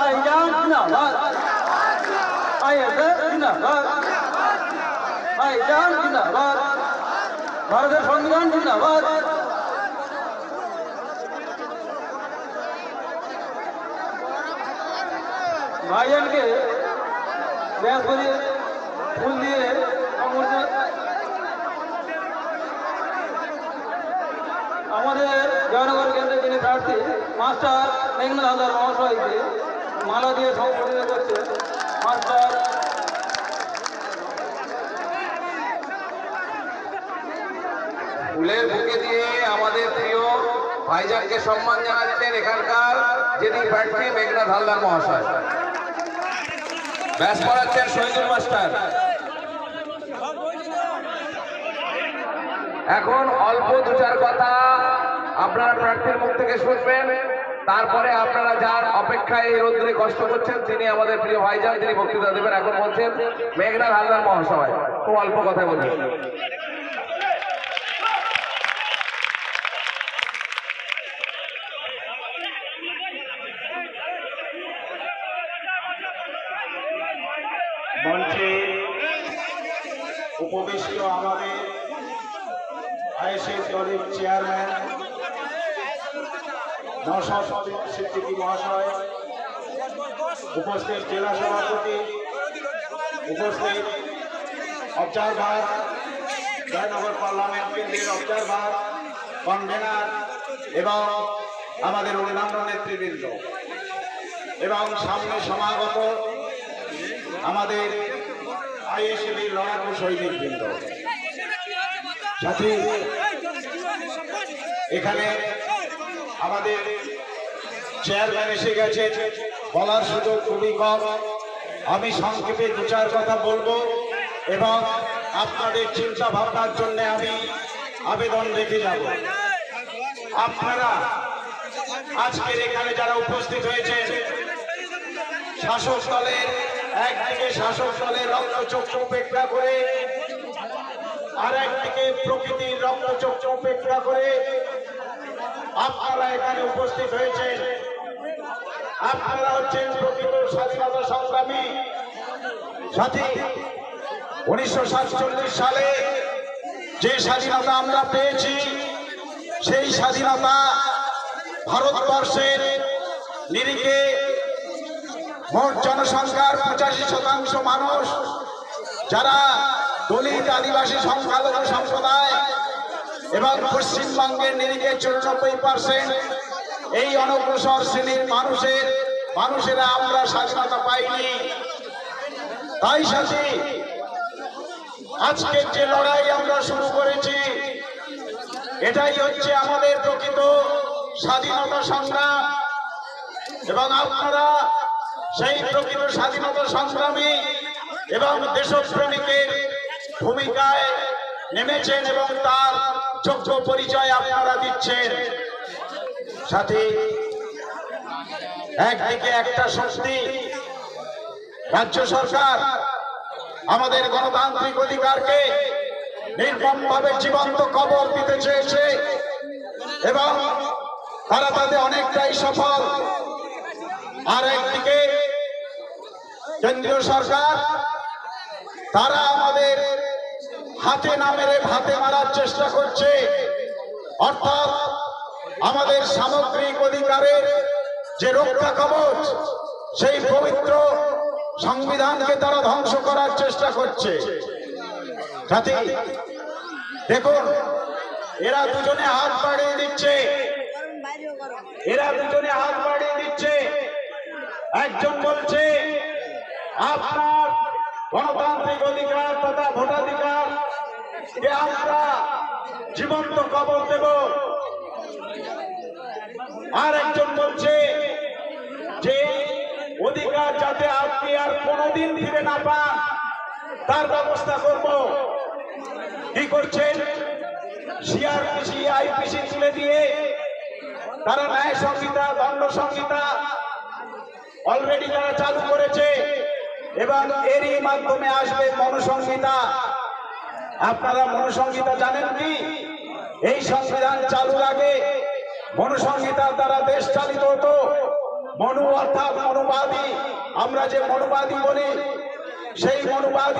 ভাইজান জিন্দাবাদ আইএসএফ জিন্দাবাদ ভাইজান জিন্দাবাদ ভারতের সংবিধান জিন্দাবাদ ভাইজানকে ব্যাস করিয়ে ফুল দিয়ে আমাদের জয়নগর কেন্দ্রের যিনি প্রার্থী মাস্টার মেঘনাথ হালদার মহাশয়কে মালা দিয়ে সংবর্ধিত করছে। মাস্টার ফুলের বুকে দিয়ে আমাদের প্রিয় ভাইজানকে সম্মান জানাচ্ছেন এখানকার যিনি প্রার্থী মেঘনাথ হালদার মহাশয়। ব্যাস পড়াচ্ছেন শহীদুল মাস্টার। এখন অল্প দু চার কথা আপনারা প্রার্থীর মুখ থেকে শুনবেন। তারপরে আপনারা যার অপেক্ষায় এই রোদ্রে কষ্ট করছেন, তিনি আমাদের প্রিয় ভাইজান, তিনি বক্তৃতা দেবেন। এখন বলছেন মেঘনাথ হালদার মহাশয় খুব অল্প কথা বলবেন মঞ্চে উপবিষ্ট আমাদের আইএসএফ দলের চেয়ারম্যান নশাদ সিদ্দিকী মহাশয়, উপস্থিত জেলা সভাপতি, উপস্থিত অবজারভার, জয়নগর পার্লামেন্ট কেন্দ্রের অবজারভার, কনভেনার এবং আমাদের অন্যান্য নেতৃবৃন্দ। এবং সামনে সমাগত আমাদের আইএসএবি লড়াকু সৈনিক বৃন্দ সাথে, এখানে আমাদের চেয়ারম্যান এসে গেছে। বলার সুযোগ খুবই কম। আমি সংক্ষেপে দু চার কথা বলব এবং আপনাদের চিন্তা ভাবনার জন্য আমি আবেদন রেখে যাব। আপনারা আজকের এখানে যারা উপস্থিত হয়েছেন, শাসক দলের একদিকে শাসক দলের রক্তচক্ষু উপেক্ষা করে আর একদিকে প্রকৃতির রক্তচক্ষু উপেক্ষা করে আপনারা এখানে উপস্থিত হয়েছেন। আপনারা হচ্ছেন প্রকৃত স্বাধীনতা সংগ্রামী সাথী। উনিশশো সাতচল্লিশ সালে যে স্বাধীনতা আমরা পেয়েছি, সেই স্বাধীনতা ভারতবর্ষের নিরিখে মোট জনসংখ্যার পঁচাশি শতাংশ মানুষ, যারা দলিত আদিবাসী সংখ্যালঘু সম্প্রদায় এবং পশ্চিমবঙ্গের নিরিখে চুরানব্বই পার্সেন্ট এই অনগ্রসর শ্রেণির মানুষের, মানুষেরা আমরা স্বাধীনতা পাইনি। তাই সাথে, আজকের যে লড়াই আমরা শুরু করেছি, এটাই হচ্ছে আমাদের প্রকৃত স্বাধীনতা সংগ্রাম। এবং আপনারা সেই প্রকৃত স্বাধীনতা সংগ্রামী এবং দেশপ্রেমিকের ভূমিকায় নেমেছেন এবং তার যোগ্য পরিচয় আপনারা দিচ্ছেন। সাথে একদিকে একটা শক্তি, রাজ্য সরকার আমাদের গণতান্ত্রিক অধিকারকে নির্মমভাবে জীবন্ত কবর দিতে চেয়েছে এবং তারা তাতে অনেকটাই সফল। আর একদিকে কেন্দ্রীয় সরকার, তারা আমাদের হাতে না মেরে ভাতে মারার চেষ্টা করছে। অর্থাৎ আমাদের সামগ্রিক অধিকারের যে রক্ষা কবচ, সেই পবিত্র সংবিধানকে তারা ধ্বংস করার চেষ্টা করছে। দেখুন, এরা দুজনে হাত বাড়িয়ে দিচ্ছে। এরা দুজনে হাত বাড়িয়ে দিচ্ছে। একজন বলছে, আপনার গণতান্ত্রিক অধিকার তথা ভোটাধিকার কে আমরা জীবন্ত কবর দেব। আর একজন বলছে যে, অধিকার যাতে আপনি আর কোনোদিন ফিরে না পান, তার ব্যবস্থা করব। কি করছেন? সিআরপিসি আইপিসি তুলে দিয়ে তারা ন্যায় সংহিতা, দণ্ড সংহিতা অলরেডি তারা চালু করেছে এবং এরই মাধ্যমে আসবে মনুসংহিতা। আপনারা মনুসংহিতা জানেন কি? এই সংবিধান চালু আগে মনুসংহিতার দ্বারা দেশ চালিত হতো। মনু অর্থাৎ মনুবাদী। আমরা যে মনুবাদী বলি, সেই মনুবাদী